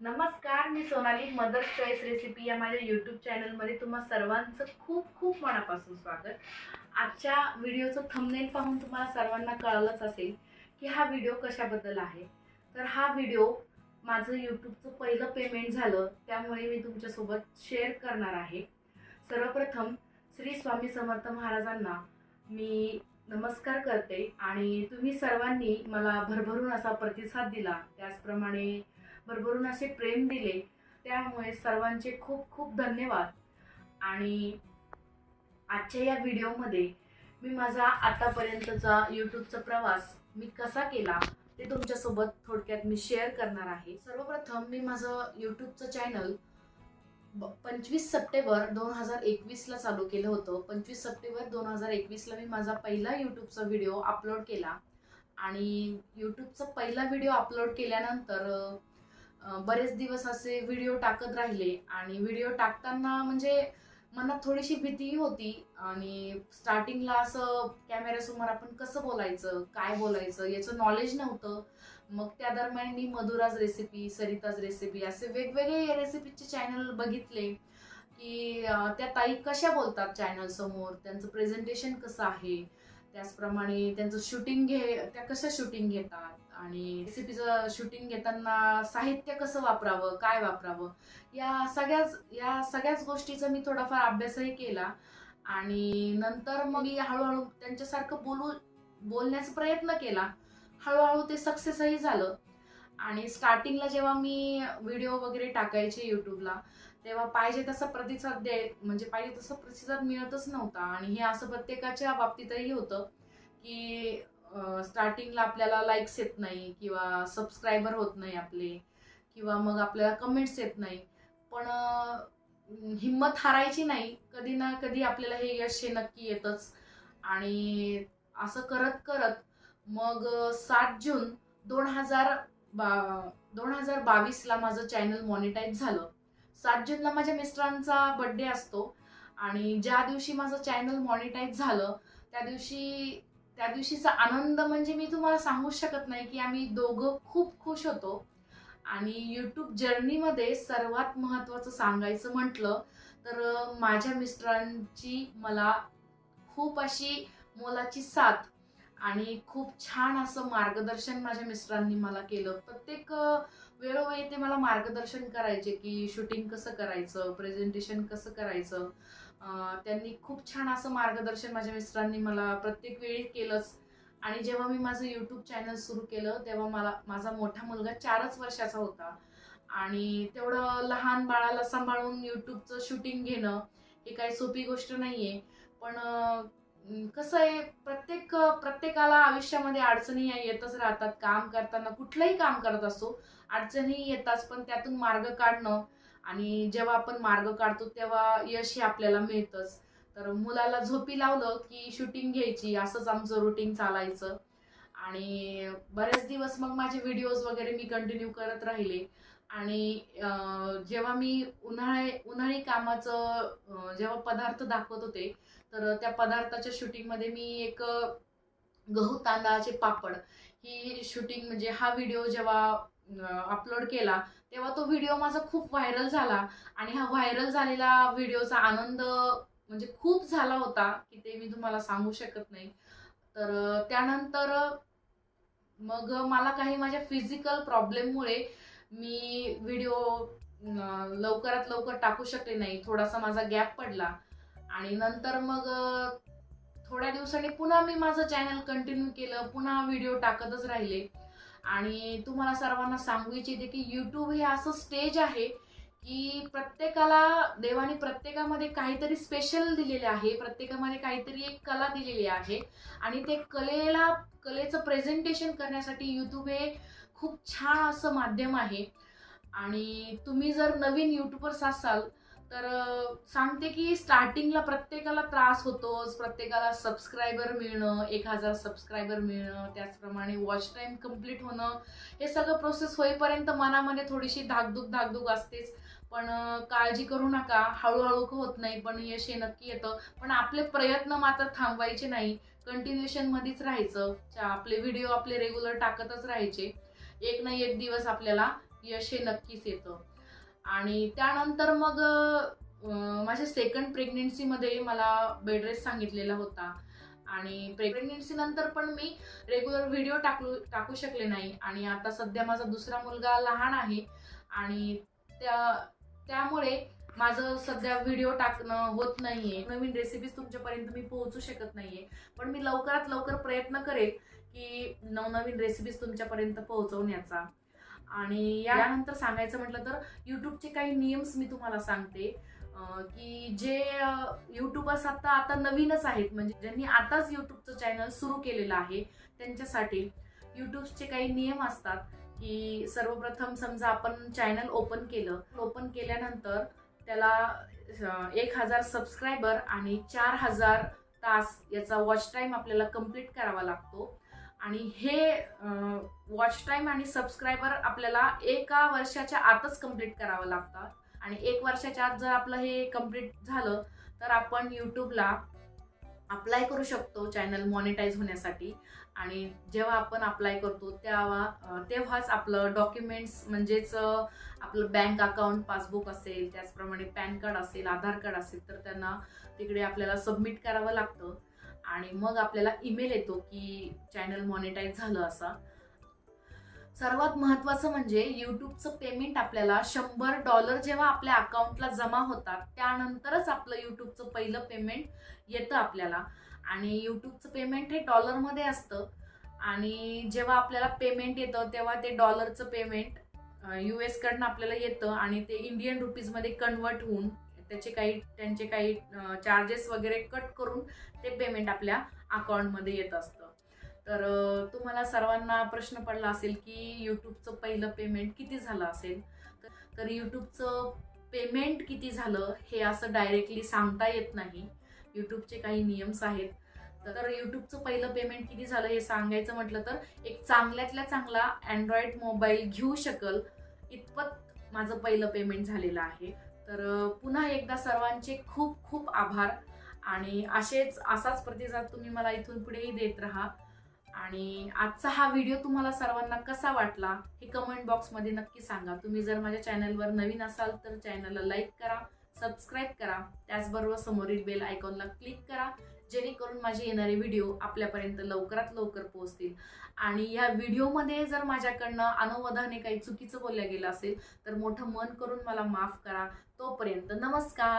नमस्कार मी Sonali mother's choice recipe या माझ्या यूट्यूब चॅनलमध्ये तुम्हा सर्वांचं खूप खूप मनापासून स्वागत. आजच्या व्हिडिओचं थंबनेल पाहून तुम्हाला सर्वांना कळलंच असेल की हा व्हिडिओ कशाबद्दल आहे. तर हा व्हिडिओ माझं यूट्यूबचं पहिलं पेमेंट झालं त्यामुळे मी तुमच्यासोबत शेअर करणार आहे. सर्वप्रथम श्री स्वामी समर्थ महाराजांना मी नमस्कार करते आणि तुम्ही सर्वांनी मला भरभरून असा प्रतिसाद दिला. त्याचप्रमाणे भरभरून असे प्रेम दिले त्यामुळे सर्वांचे खूप खूप धन्यवाद. आणि आजच्या या व्हिडिओमध्ये मी माझा आतापर्यंतचा यूट्यूबचा प्रवास मी कसा केला ते तुमच्यासोबत थोडक्यात मी शेअर करणार आहे. सर्वप्रथम मी माझं यूट्यूबचं चॅनल पंचवीस सप्टेंबर दोन हजार एकवीसला चालू केलं होतं. पंचवीस सप्टेंबर दोन हजार एकवीसला मी माझा पहिला यूट्यूबचा व्हिडिओ अपलोड केला. आणि यूट्यूबचा पहिला व्हिडिओ अपलोड केल्यानंतर बरेच दिवस असे व्हिडिओ टाकत राहिले आणि व्हिडिओ टाकताना म्हणजे मनात थोडीशी भीतीही होती आणि स्टार्टिंगला असं कॅमेऱ्यासमोर आपण कसं बोलायचं काय बोलायचं याचं नॉलेज नव्हतं. मग त्या दरम्यान मी मधुराज रेसिपी सरिताज रेसिपी असे वेगवेगळे रेसिपीचे चॅनल बघितले की त्या ताई कशा बोलतात चॅनलसमोर त्यांचं प्रेझेंटेशन कसं आहे त्याचप्रमाणे त्यांचं शूटिंग घे त्या कशा शूटिंग घेतात आणि रेसिपीचं शूटिंग घेताना साहित्य कसं वापरावं काय वापरावं? या सगळ्याच या सगळ्याच गोष्टीचा मी थोडाफार अभ्यासही केला आणि नंतर मग मी हळूहळू त्यांच्यासारखं बोलू बोलण्याचा प्रयत्न केला. हळूहळू ते सक्सेसही झालं. आणि स्टार्टिंगला जेव्हा मी व्हिडिओ वगैरे टाकायचे यूट्यूबला तेव्हा पाहिजे तसा प्रतिसाद द्याय म्हणजे पाहिजे तसा प्रतिसाद मिळतच नव्हता. आणि हे असं प्रत्येकाच्या बाबतीतही होतं की स्टार्टिंगला आपल्याला लाईक्स येत नाही किंवा सबस्क्रायबर होत नाही आपले किंवा मग आपल्याला कमेंट्स येत नाही. पण हिंमत हारायची नाही. कधी ना कधी आपल्याला हे यश हे नक्की येतच. आणि असं करत करत मग सात जून दोन हजार बा दोन हजार बावीसला माझं चॅनल मॉनिटाईज झालं. सात जूनला माझ्या मिस्टरांचा बड्डे असतो. आणि ज्या दिवशी माझं चॅनल मॉनिटाईज झालं त्या दिवशी त्या दिवशीचा आनंद म्हणजे मी तुम्हाला सांगूच शकत नाही की आम्ही दोघं खूप खुश होतो. आणि यूट्यूब जर्नीमध्ये सर्वात महत्त्वाचं सांगायचं म्हटलं तर माझ्या मिस्टरांची मला खूप अशी मोलाची साथ आणि खूप छान असं मार्गदर्शन माझ्या मिस्टरांनी मला केलं. प्रत्येक वेळोवेळी ते मला मार्गदर्शन करायचे की शूटिंग कसं करायचं प्रेझेंटेशन कसं करायचं. त्यांनी खूप छान असं मार्गदर्शन माझ्या मिस्टरांनी मला प्रत्येक वेळी केलंच. आणि जेव्हा मी माझं यूट्यूब चॅनल सुरू केलं तेव्हा मला माझा मोठा मुलगा चारच वर्षाचा होता. आणि तेवढं लहान बाळाला सांभाळून यूट्यूबचं शूटिंग घेणं हे काही सोपी गोष्ट नाही आहे पण कसं आहे प्रत्येक प्रत्येकाला आयुष्यामध्ये अडचणी या येतच राहतात. काम करताना कुठलंही काम करत असो अडचणी येतात पण त्यातून मार्ग काढणं आणि जेव्हा आपण मार्ग काढतो तेव्हा यश हे आपल्याला मिळतंच. तर मुलाला झोपी लावलं की शूटिंग घ्यायची असंच आमचं रुटीन चालायचं. आणि बरेच दिवस मग माझे व्हिडिओज वगैरे मी कंटिन्यू करत राहिले. आणि जेव्हा मी उन्हाळे उन्हाळी कामाचं जेव्हा पदार्थ दाखवत होते तर त्या पदार्थाच्या शूटिंगमध्ये मी एक गहू तांदळाचे पापड ही शूटिंग म्हणजे हा व्हिडिओ जेव्हा अपलोड केला तेव्हा तो व्हिडिओ माझा खूप व्हायरल झाला. आणि हा व्हायरल झालेला व्हिडिओचा आनंद म्हणजे खूप झाला होता की ते मी तुम्हाला सांगू शकत नाही. तर त्यानंतर मग मला काही माझ्या फिजिकल प्रॉब्लेममुळे मी व्हिडिओ लवकरात लवकर टाकू शकले नाही. थोडासा माझा गॅप पडला. आणि नंतर मग थोड्या दिवसांनी पुन्हा मी माझं चॅनल कंटिन्यू केलं. पुन्हा व्हिडिओ टाकतच राहिले. आणि तुम्हाला सर्वांना सांगू इच्छिते की यूट्यूब हे असं स्टेज आहे की प्रत्येकाला देवाने प्रत्येकामध्ये काहीतरी स्पेशल दिलेले आहे प्रत्येकामध्ये काहीतरी एक कला दिलेली आहे आणि ते कलेला कलेचं प्रेझेंटेशन करण्यासाठी यूट्यूब हे खूप छान असं माध्यम आहे. आणि तुम्ही जर नवीन यूट्यूबर्स असाल तर सांगते की स्टार्टिंगला प्रत्येकाला त्रास होतोच. प्रत्येकाला सबस्क्रायबर मिळणं एक हजार सबस्क्रायबर मिळणं त्याचप्रमाणे वॉच टाईम कंप्लीट होणं हे सगळं प्रोसेस होईपर्यंत मनामध्ये थोडीशी धाकधूक धाकधूक असतेच. पण काळजी करू नका. हळूहळू होत नाही पण यश हे नक्की येतं. पण आपले प्रयत्न मात्र थांबवायचे नाही. कंटिन्युएशनमध्येच राहायचं. आपले व्हिडिओ आपले रेग्युलर टाकतच राहायचे. एक ना एक दिवस आपल्याला यश हे नक्कीच येतं. आणि त्यानंतर मग माझ्या सेकंड प्रेग्नेन्सीमध्ये मला बेडरेस्ट सांगितलेला होता. आणि प्रेग्नेन्सी नंतर पण मी रेग्युलर व्हिडिओ टाकू टाकू शकले नाही. आणि आता सध्या माझा दुसरा मुलगा लहान आहे. आणि त्या त्यामुळे माझं सध्या व्हिडिओ टाकणं होत नाहीये. नवीन रेसिपीज तुमच्यापर्यंत मी पोहोचू शकत नाहीये. पण मी लवकरात लवकर प्रयत्न करेन की नवनवीन रेसिपीज तुमच्यापर्यंत पोहोचवण्याचा. आणि यानंतर सांगायचं म्हटलं तर यूट्यूबचे काही नियम्स मी तुम्हाला सांगते की जे यूट्यूबर्स आता आता नवीनच आहेत. म्हणजे ज्यांनी आताच यूट्यूबचं चॅनल सुरू केलेलं आहे त्यांच्यासाठी यूट्यूबचे काही नियम असतात की सर्वप्रथम समजा आपण चॅनल ओपन केलं ओपन केल्यानंतर त्याला एक हजार सबस्क्रायबर आणि चार हजार तास याचा वॉच टाईम आपल्याला कंप्लीट करावा लागतो. आणि हे वॉच टाईम आणि सबस्क्रायबर आपल्याला एका वर्षाच्या आतच कंप्लीट करावं लागतं. आणि एक वर्षाच्या आत जर आपलं हे कंप्लीट झालं तर आपण यूट्यूबला अप्लाय करू शकतो चॅनल मॉनिटाईज होण्यासाठी. आणि जेव्हा आपण अप्लाय करतो तेव्हा तेव्हाच आपलं डॉक्युमेंट्स म्हणजेच आपलं बँक अकाउंट पासबुक असेल त्याचप्रमाणे पॅन कार्ड असेल आधार कार्ड असेल तर त्यांना तिकडे आपल्याला सबमिट करावं लागतं. आणि मग आपल्याला ईमेल येतो की चॅनल मॉनिटाईज झालं असा. सर्वात महत्त्वाचं म्हणजे यूट्यूबचं पेमेंट आपल्याला शंभर डॉलर जेव्हा आपल्या अकाउंटला जमा होतात त्यानंतरच आपलं यूट्यूबचं पहिलं पेमेंट येतं आपल्याला. आणि यूट्यूबचं पेमेंट हे डॉलरमध्ये असतं. आणि जेव्हा आपल्याला पेमेंट येतं तेव्हा ते डॉलरचं पेमेंट यू एसकडनं आपल्याला येतं आणि ते इंडियन रुपीजमध्ये कन्वर्ट होऊन त्याचे काही त्यांचे काही चार्जेस वगैरे कट करून ते पेमेंट आपल्या अकाउंटमध्ये येत असतं. तर तुम्हाला सर्वांना प्रश्न पडला असेल की यूट्यूबचं पहिलं पेमेंट किती झालं असेल? तर- तर यूट्यूबचं पेमेंट किती झालं हे असं डायरेक्टली सांगता येत नाही. यूट्यूबचे काही नियम्स आहेत. तर यूट्यूबचं पहिलं पेमेंट किती झालं हे सांगायचं म्हटलं तर एक चांगल्यातल्या चांगला अँड्रॉइड मोबाईल घेऊ शकल. इतपत माझं पहिलं पेमेंट झालेलं आहे. तर पुन्हा एकदा सर्वांचे खूप खूप आभार. आणि असेच असाच प्रतिसाद तुम्ही मला इथून पुढेही देत राहा. आणि आजचा हा व्हिडिओ तुम्हाला सर्वांना कसा वाटला हे कमेंट बॉक्समध्ये नक्की सांगा. तुम्ही जर माझ्या चॅनलवर नवीन असाल तर चॅनलला लाईक करा सबस्क्राईब करा. त्याचबरोबर समोरील बेल आयकॉनला क्लिक करा. जेणेकरून माझे येणारे व्हिडिओ आपल्यापर्यंत लवकरात लवकर पोहोचतील. आणि या व्हिडिओमध्ये जर माझ्याकडनं अनुवधाने काही चुकीचं बोलल्या गेलं असेल तर मोठं मन करून मला माफ करा. तोपर्यंत नमस्कार.